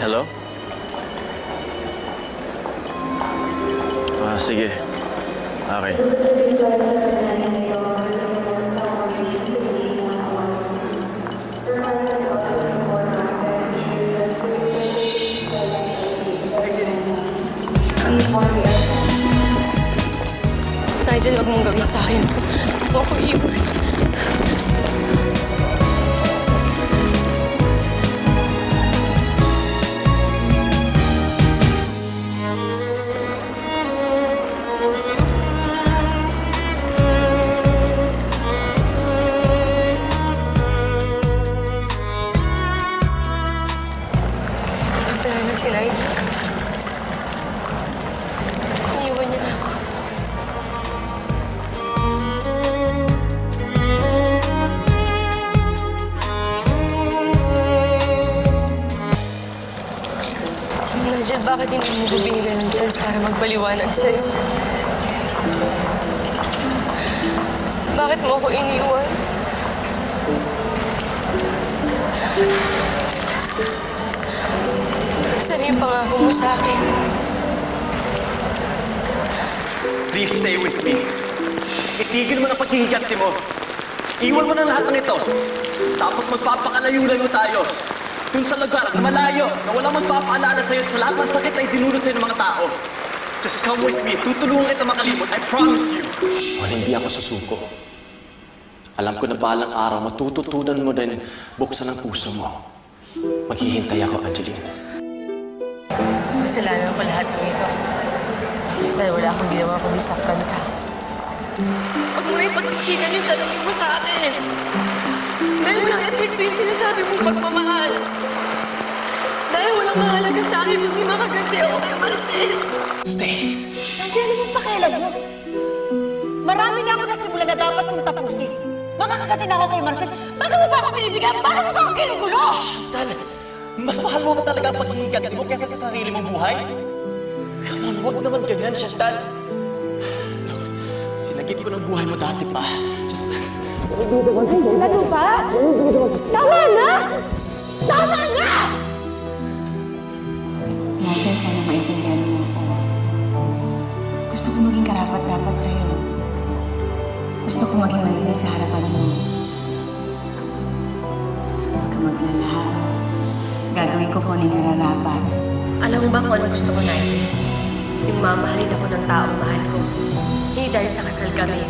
Hello? Ah, sige. Okay. Nigel, huwag mong gawin sa akin. Huwag ko iwan. Si Nigel. Iniwan niya na ako. Nigel, bakit hindi mo ko binigyan ng chance para magpaliwanag sa'yo? Bakit mo ako iniwan? Saan yung pangako mo sa akin? Please stay with me. Itigil mo na paghihiganti mo. Iwan mo na lahat ng ito. Tapos magpapakalayo-layo tayo. Dun sa lugar na malayo, na walang magpapaalala sa'yo sa lahat ng sakit na idinulot sa'yo ng mga tao. Just come with me. Tutulungan kita makalimot. I promise you. Wala, hindi ako susuko. Alam ko na balang araw matututunan mo din buksan ang puso mo. Maghihintay ako, Angeline. Kasalanan ko lahat ng ito. Dahil wala akong ginawa kundi saktan ka. Huwag mo na ipagkasinan yung sarili mo sa akin. Dahil walang pa yung sinasabi mong pagmamahal. Dahil walang mahalaga sa akin kundi makaganti ako kay Marcel. Stay! Kasi ano bang pakialam mo? Marami na ako nasimulan na dapat kong tapusin. Makakagati na ako kay Marcel. Bakit mo ba ako binibigyan? Bakit mo ba ako ginugulo? Tal, mas mahal mo ba talaga ang paghihiganti mo kaysa sa sarili mong buhay? Come on, huwag naman ganyan, Chantal. Look, sinagip ko ng buhay mo dati pa. Just... Ano ba? Tama na! Tama na! Michael, sana maintindihan mo ako. Gusto ko maging karapat-dapat sa'yo. Gusto ko maging malinis sa harapan mo. Huwag kang maglala. Gagawin ko kung ano yung nararapat. Alam mo ba kung ano gusto ko, Nigel? Yung mamahalin ako ng taong mahal ko. Hindi dahil sa kasal kami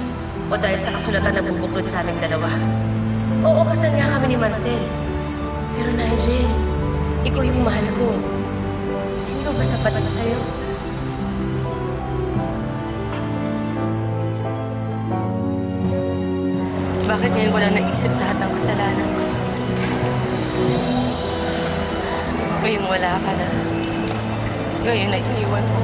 o dahil sa kasulatan na bubuklod sa aming dalawa. Oo, kasal nga kami ni Marcel. Pero Nigel, ikaw yung mahal ko. Hindi ko ba sapat na sa'yo? Bakit ngayon ko lang naisip lahat ng kasalanan ko? o yung wala ka na. Ngayon na iniwan mo.